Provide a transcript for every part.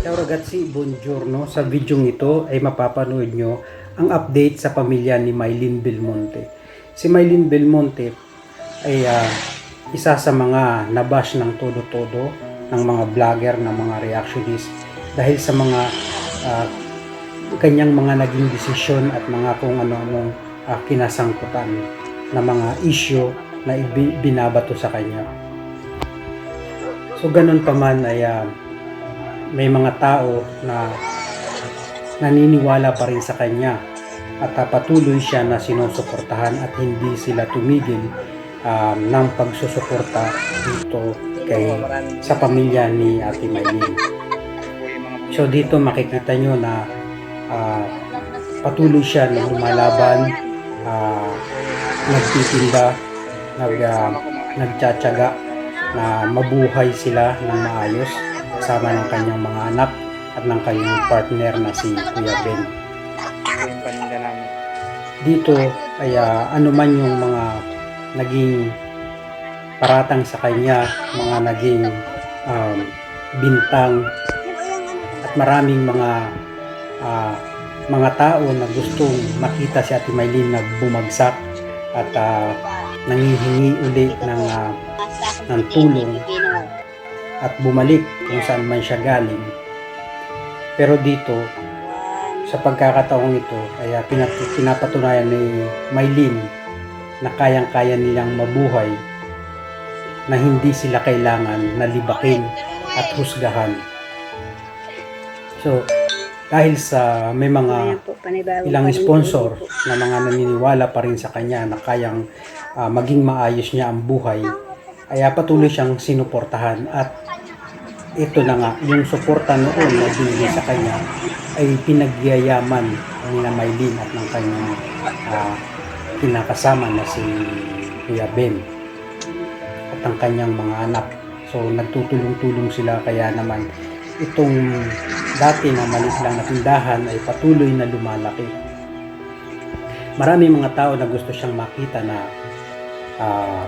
Ciao ragazzi, buongiorno. Sa video ito ay mapapanood nyo ang update sa pamilya ni Mylene Belmonte. Si Mylene Belmonte ay ah, isa sa mga nabash ng todo-todo ng mga vlogger, ng mga reactionist dahil sa mga ah, kanyang mga naging desisyon at mga kung ano-anong ah, kinasangkutan na mga issue na binabato sa kanya. So ganun pa man ay ah, may mga tao na naniniwala pa rin sa kanya at ah, patuloy siya na sinusuportahan at hindi sila tumigil um, ng pagsusuporta dito kay sa pamilya ni Ate Maylin. So dito makikita nyo na ah, patuloy siya na lumalaban, ah, nagtitinda, nag, ah, nagtsatsaga na mabuhay sila ng maayos kasama ng kanyang mga anak at ng kanyang partner na si Kuya Ben. Dito ay ah, ano man yung mga naging paratang sa kanya, mga naging um, bintang at maraming mga ah, mga tao na gustong makita si Ate Maylin na bumagsak at ah, nangihingi uli ng, ah, ng tulong at bumalik kung saan man siya galing. Pero dito, sa pagkakataong ito, ay ah, pinapatunayan ni Maylin na kayang-kaya nilang mabuhay na hindi sila kailangan nalibakin at husgahan. So, dahil sa may mga ilang sponsor na mga naniniwala pa rin sa kanya na kayang ah, maging maayos niya ang buhay, ay ah, patuloy siyang sinuportahan at ito na nga, yung suporta noon na binigay sa kanya ay pinagyayaman ni na Maylin at ng kanyang ah, kinakasama na si Kuya Ben at ang kanyang mga anak. So nagtutulong-tulong sila kaya naman itong dati na maliit lang na tindahan ay patuloy na lumalaki. Marami mga tao na gusto siyang makita na ah,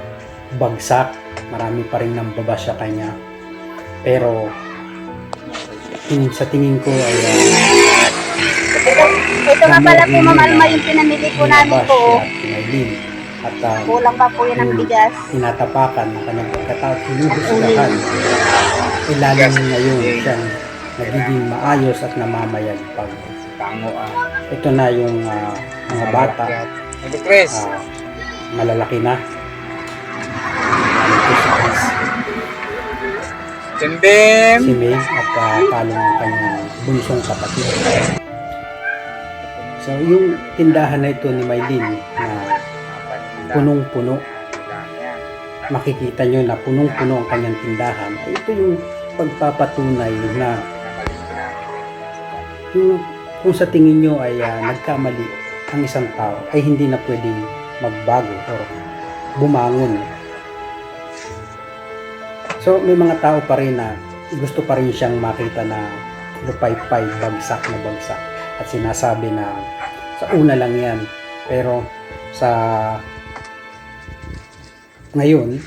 bagsak. Marami pa rin nang baba sa kanya. Pero in, sa tingin ko ay ah, Ito nga pala po, Ma'am Alma, yung pinamili po namin po. at at ah, Kulang pa po yun ng bigas. tinatapakan ng kanyang pagkatao at hinuhusgahan ay lalong ngayon siyang nagiging maayos at namamayagpag. Tango ah. Ito na yung ah, mga bata, Ito, ah, malalaki na. Timbim. si May at uh, talong ang kanyang bunsong kapatid. So yung tindahan na ito ni Maylin na punong-puno makikita nyo na punong-puno ang kanyang tindahan, ay ito yung pagpapatunay na yung kung sa tingin nyo ay ah, nagkamali ang isang tao, ay hindi na pwedeng magbago o bumangon. So may mga tao pa rin na gusto pa rin siyang makita na lupay-pay, bagsak na bagsak. At sinasabi na sa una lang yan. Pero sa ngayon,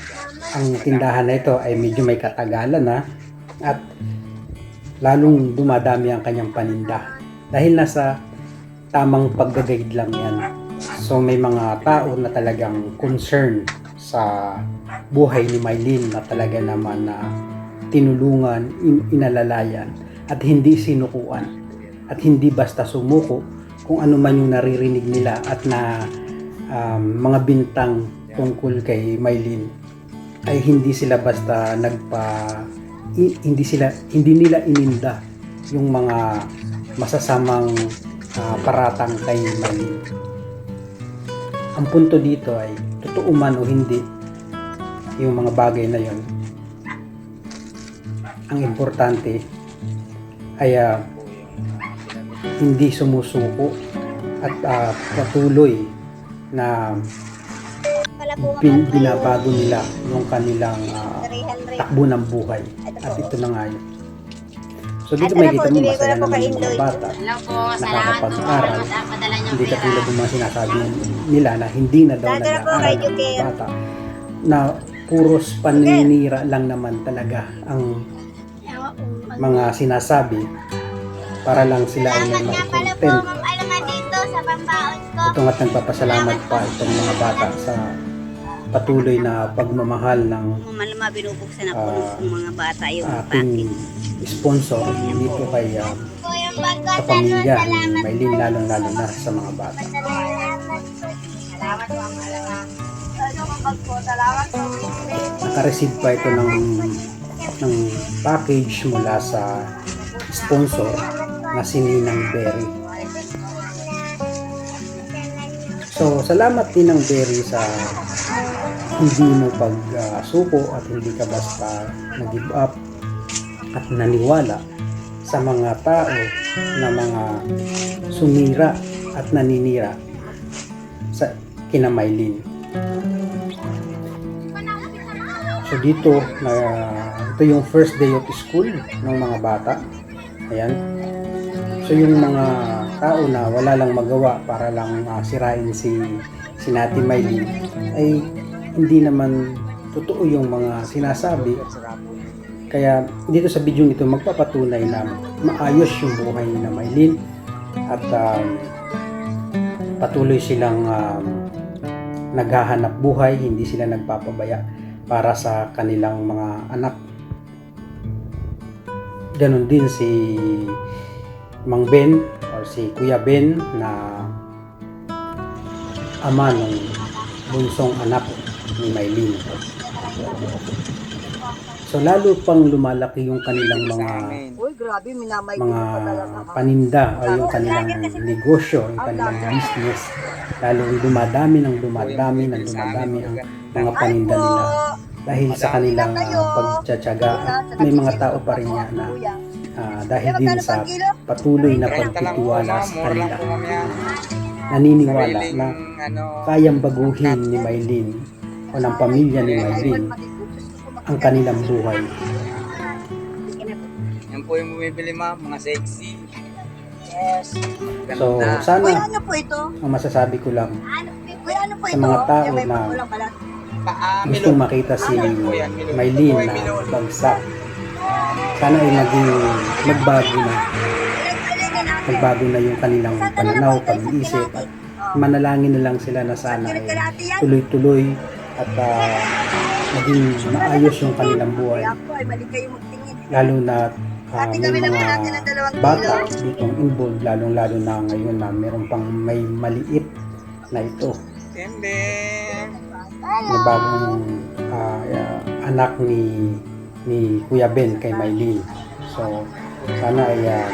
ang tindahan na ito ay medyo may katagalan na at lalong dumadami ang kanyang paninda. Dahil nasa tamang paggaguide lang yan. So may mga tao na talagang concern sa buhay ni Mylene na talaga naman na tinulungan, in- inalalayan at hindi sinukuan at hindi basta sumuko kung ano man yung naririnig nila at na um, mga bintang tungkol kay Mylene ay hindi sila basta nagpa hindi sila hindi nila ininda yung mga masasamang ah, paratang kay Mylene. Ang punto dito ay totoo man o hindi yung mga bagay na yon. Ang importante ay ah, hindi sumusuko at ah, patuloy na bin, binabago nila yung kanilang 300. takbo ng buhay. At ito na nga yun. So dito may kita mo masaya na naman yung mga bata. Hello po, salamat po. Nakakapag-aral. Padala niyo Hindi pera. katulad ng mga sinasabi nila na hindi na daw Tara po, nag-aaral kay ng mga bata na puros paninira lang naman talaga ang mga sinasabi para lang sila ay may Salamat nga pala po, content. Ma'am Alma, dito sa pambaon ko. Ito nga't nagpapasalamat pa itong mga bata sa patuloy na pagmamahal ng Ma'am Alma, binubuksan na po Ah, ng mga bata yung ating package. sponsor dito kay Po ko, sa pamilya ni Maylin lalong-lalo na sa mga bata. Salamat. Ano ang ko? Salamat po. Nakareceive pa ito ng ng package mula sa sponsor na si Ninang Berry. So, salamat din ng Berry sa hindi mo pagsuko at hindi ka basta nag-give up at naniwala sa mga tao na mga sumira at naninira sa kinamaylin. So dito na ito yung first day of school ng mga bata. Ayan. So yung mga tao na wala lang magawa para lang ah, sirain si si Nati Maylin ay hindi naman totoo yung mga sinasabi. Kaya dito sa video ito magpapatunay na maayos yung buhay ni na Maylin at um, patuloy silang um, naghahanap buhay, hindi sila nagpapabaya para sa kanilang mga anak. Ganon din si Mang Ben si Kuya Ben na ama ng bunsong anak ni Maylin. So lalo pang lumalaki yung kanilang mga Uy, grabe, minamay ko mga pa talaga. paninda o yung kanilang negosyo, yung kanilang business. Lalong dumadami ng dumadami ng dumadami ang mga paninda nila. Dahil sa kanilang uh, pagtsatsaga, may mga tao pa rin yan na dahil din sa patuloy na pagtitiwala sa kanila, naniniwala na ano, kayang baguhin ni Maylin o ng pamilya ni Maylin ang kanilang buhay. yan po yung bumibili ma'am, mga sexy. Yes. So, Ganda. Uy, sana ano po ito? ang masasabi ko lang, Uy, ano po Sa ito? mga tao may na- magulang balat. Paa, gustong makita si Maylin na bagsak. Sana ay maging magbago na. Magbago na yung kanilang pananaw, pag-iisip at manalangin na lang sila na sana ay tuloy-tuloy at ah, maging maayos yung kanilang buhay. Lalo na ah, Ate, may mga bata ditong involved, lalong-lalo na ngayon na meron pang may maliit na ito na bagong ah, ah, anak ni ni Kuya Ben kay Maylin. So, sana ay ah,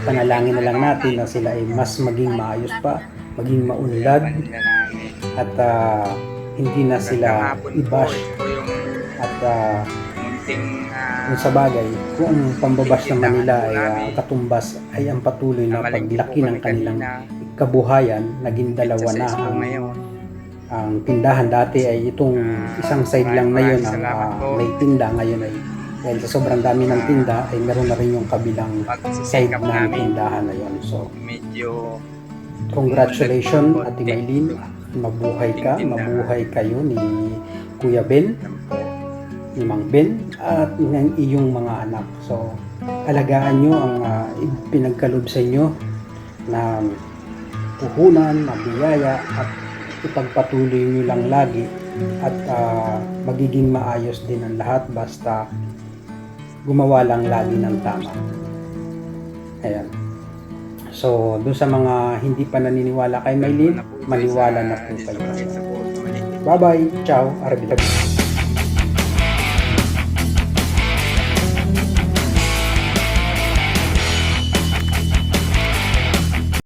ipanalangin na lang natin na sila ay mas maging maayos pa, maging maunlad at ah, hindi na sila i-bash at ah, kung sa bagay, kung ang pambabash naman nila ay ah, katumbas ay ang patuloy na paglaki ng kanilang kabuhayan, naging dalawa na ang. Ang tindahan dati ay itong Ah, isang side lang na yun ang ah, po. may tinda ngayon ay dahil sa sobrang dami ng tinda ay meron na rin yung kabilang side ng tindahan na yun. So, medyo congratulations Ate Maylin. Mabuhay ka, mabuhay kayo ni Kuya Ben, ni Mang Ben, at ng iyong mga anak. So, alagaan nyo ang uh, pinagkalob sa inyo na puhunan, mabiyaya, at ipagpatuloy nyo lang lagi at ah, magiging maayos din ang lahat basta gumawa lang lagi ng tama. Ayan. So, doon sa mga hindi pa naniniwala kay Maylin, maniwala na po kayo. Bye-bye. Ciao. Arabi